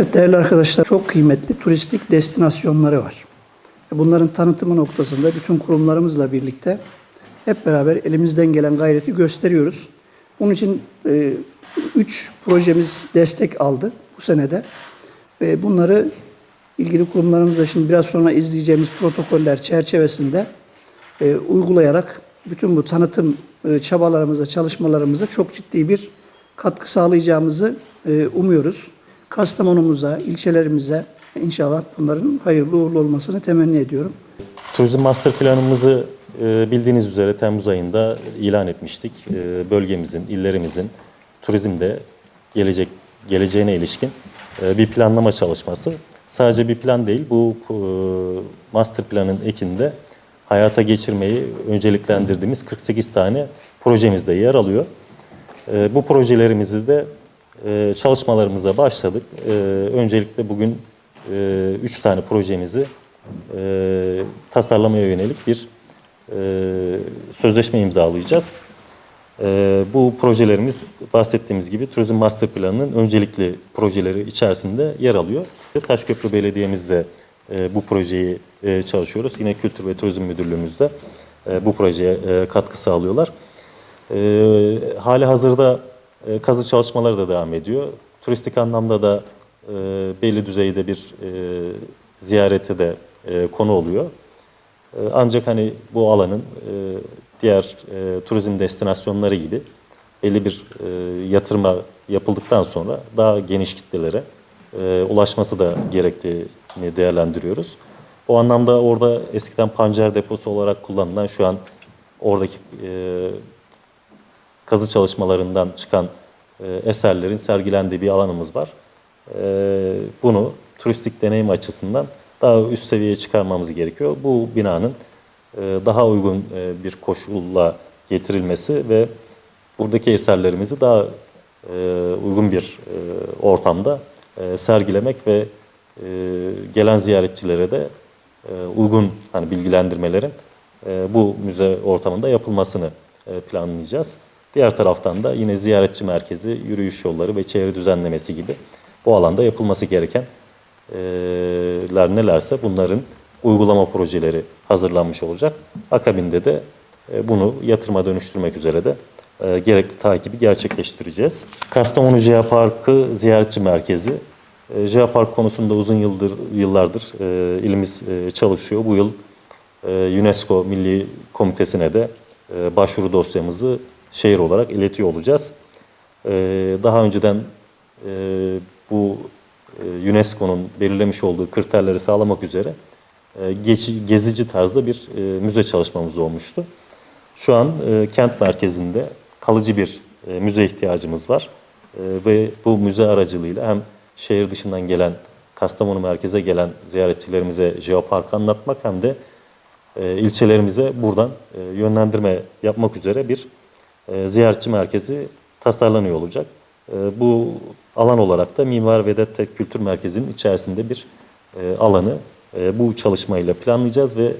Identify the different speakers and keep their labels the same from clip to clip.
Speaker 1: Evet değerli arkadaşlar çok kıymetli turistik destinasyonları var. Bunların tanıtımı noktasında bütün kurumlarımızla birlikte hep beraber elimizden gelen gayreti gösteriyoruz. Bunun için 3 projemiz destek aldı bu senede. Ve bunları ilgili kurumlarımızla şimdi biraz sonra izleyeceğimiz protokoller çerçevesinde e, uygulayarak bütün bu tanıtım e, çabalarımıza, çalışmalarımıza çok ciddi bir katkı sağlayacağımızı e, umuyoruz. Kastamonumuza, ilçelerimize inşallah bunların hayırlı uğurlu olmasını temenni ediyorum.
Speaker 2: Turizm master planımızı e, bildiğiniz üzere Temmuz ayında ilan etmiştik. E, Bölgemizin, illerimizin turizmde gelecek geleceğine ilişkin e, bir planlama çalışması. Sadece bir plan değil, bu master planın ekinde hayata geçirmeyi önceliklendirdiğimiz 48 tane projemizde yer alıyor. Bu projelerimizi de e, çalışmalarımıza başladık. E, Öncelikle bugün 3 tane projemizi e, tasarlamaya yönelik bir e, sözleşme imzalayacağız. E, bu projelerimiz bahsettiğimiz gibi Turizm Master Planı'nın öncelikli projeleri içerisinde yer alıyor. Taşköprü Belediye'mizde e, bu projeyi e, çalışıyoruz. Yine Kültür ve Turizm Müdürlüğümüz de e, bu projeye e, katkı sağlıyorlar. E, hali hazırda e, kazı çalışmaları da devam ediyor. Turistik anlamda da e, belli düzeyde bir e, ziyarete de e, konu oluyor. E, ancak hani bu alanın e, diğer e, turizm destinasyonları gibi belli bir yatırıma yapıldıktan sonra daha geniş kitlelere ulaşması da gerektiğini değerlendiriyoruz. O anlamda orada eskiden pancar deposu olarak kullanılan şu an oradaki e, kazı çalışmalarından çıkan e, eserlerin sergilendiği bir alanımız var. E, bunu turistik deneyim açısından daha üst seviyeye çıkarmamız gerekiyor. Bu binanın e, daha uygun bir koşulla getirilmesi ve buradaki eserlerimizi daha uygun bir ortamda sergilemek ve gelen ziyaretçilere de uygun hani bilgilendirmelerin bu müze ortamında yapılmasını planlayacağız. Diğer taraftan da yine ziyaretçi merkezi, yürüyüş yolları ve çevre düzenlemesi gibi bu alanda yapılması gereken ler nelerse bunların uygulama projeleri hazırlanmış olacak. Akabinde de e, bunu yatırıma dönüştürmek üzere de e, gerek takibi gerçekleştireceğiz. Kastamonu Jeoparkı ziyaretçi merkezi. E, Jeopark konusunda uzun yıldır yıllardır ilimiz çalışıyor. Bu yıl UNESCO Milli Komitesi'ne de başvuru dosyamızı şehir olarak iletiyor olacağız. E, daha önceden e, bu e, UNESCO'nun belirlemiş olduğu kriterleri sağlamak üzere e, gezici tarzda bir e, müze çalışmamız olmuştu. Şu an kent merkezinde kalıcı bir müze ihtiyacımız var. Ve bu müze aracılığıyla hem şehir dışından gelen, Kastamonu merkeze gelen ziyaretçilerimize Jeopark'ı anlatmak hem de ilçelerimize buradan yönlendirme yapmak üzere bir e, ziyaretçi merkezi tasarlanıyor olacak. E, bu alan olarak da Mimar Vedat Tek Kültür Merkezi'nin içerisinde bir e, alanı bu çalışmayla planlayacağız ve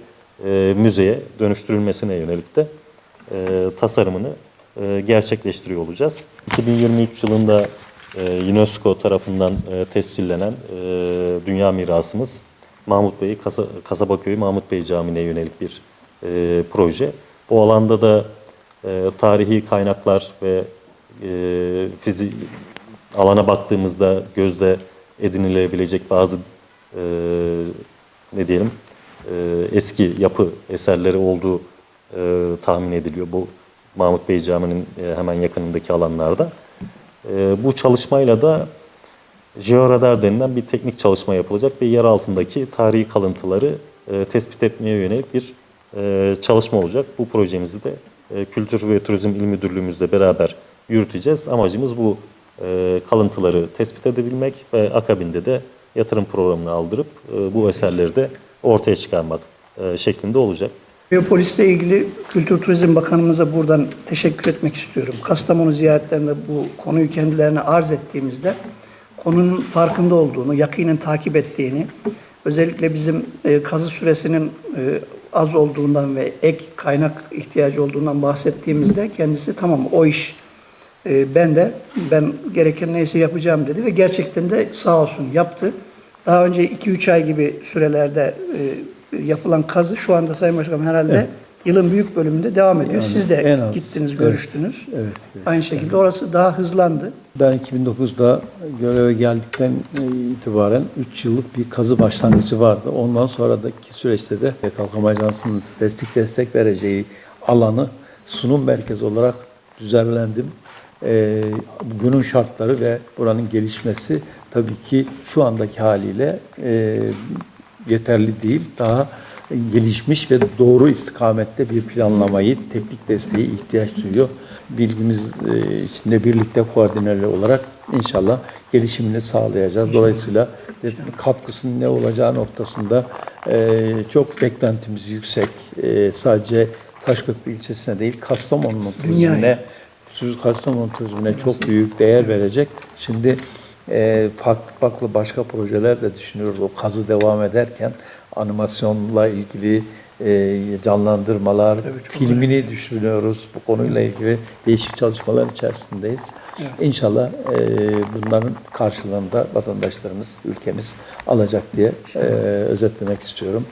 Speaker 2: müzeye dönüştürülmesine yönelik de tasarımını e, gerçekleştiriyor olacağız. 2023 yılında UNESCO tarafından e, tescillenen dünya mirasımız Mahmut Bey, Kasa, Kasabaköy Mahmut Bey Camii'ne yönelik bir proje. Bu alanda da e, tarihi kaynaklar ve e, fizi alana baktığımızda gözle edinilebilecek bazı e, ne diyelim e, eski yapı eserleri olduğu e, tahmin ediliyor bu Mahmut Bey Camii'nin e, hemen yakınındaki alanlarda. E, bu çalışmayla da Jeoradar denilen bir teknik çalışma yapılacak ve yer altındaki tarihi kalıntıları e, tespit etmeye yönelik bir e, çalışma olacak. Bu projemizi de e, Kültür ve Turizm İl Müdürlüğümüzle beraber yürüteceğiz. Amacımız bu e, kalıntıları tespit edebilmek ve akabinde de yatırım programına aldırıp e, bu eserleri de ortaya çıkarmak şeklinde olacak.
Speaker 1: Biyopolis'le ilgili Kültür Turizm Bakanımıza buradan teşekkür etmek istiyorum. Kastamonu ziyaretlerinde bu konuyu kendilerine arz ettiğimizde konunun farkında olduğunu, yakinen takip ettiğini, özellikle bizim kazı süresinin az olduğundan ve ek kaynak ihtiyacı olduğundan bahsettiğimizde kendisi tamam o iş E, ben de ben gereken neyse yapacağım dedi ve gerçekten de sağ olsun yaptı. Daha önce 2-3 ay gibi sürelerde e, yapılan kazı şu anda Sayın Başkanım herhalde yılın büyük bölümünde devam ediyor.
Speaker 3: Yani
Speaker 1: Siz de
Speaker 3: az.
Speaker 1: gittiniz, görüştünüz.
Speaker 3: Evet, evet.
Speaker 1: Aynı şekilde orası daha hızlandı.
Speaker 3: Ben 2009'da göreve geldikten itibaren 3 yıllık bir kazı başlangıcı vardı. Ondan sonraki süreçte de Kalkınma Ajansı'nın destek destek vereceği alanı sunum merkezi olarak düzenlendim. Ee, günün şartları ve buranın gelişmesi tabii ki şu andaki haliyle e, yeterli değil. Daha gelişmiş ve doğru istikamette bir planlamayı, teknik desteği ihtiyaç duyuyor. Bilgimiz e, içinde birlikte koordineli olarak inşallah gelişimini sağlayacağız. Dolayısıyla e, katkısının ne olacağı noktasında e, çok beklentimiz yüksek. Sadece Taşköprü ilçesine değil, Kastamonu'nun turizmine, Kastamonu turizmine çok büyük değer verecek. Şimdi farklı farklı başka projeler de düşünüyoruz. O kazı devam ederken animasyonla ilgili e, canlandırmalar,
Speaker 1: Evet,
Speaker 3: filmini düşünüyoruz. Bu konuyla ilgili değişik çalışmalar içerisindeyiz. İnşallah e, bunların karşılığını da vatandaşlarımız, ülkemiz alacak diye e, özetlemek istiyorum.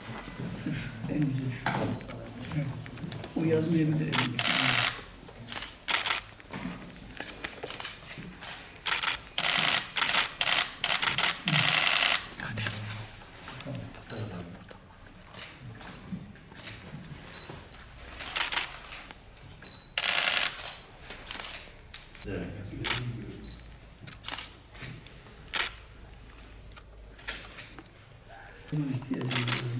Speaker 1: En güzel şu. O yazmayabilir. Buna ihtiyacımız var.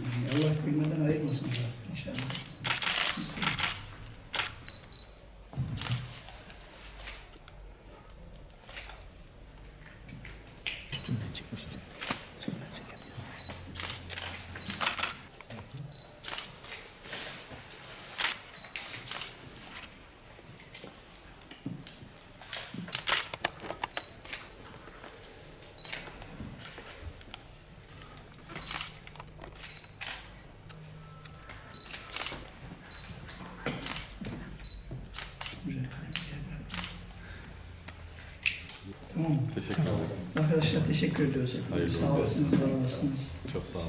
Speaker 1: Tamam?
Speaker 4: Teşekkür ederim.
Speaker 1: Arkadaşlar teşekkür ediyoruz.
Speaker 4: Hayırlı
Speaker 1: Sağ olasınız, var olasınız.
Speaker 4: Çok sağ olun.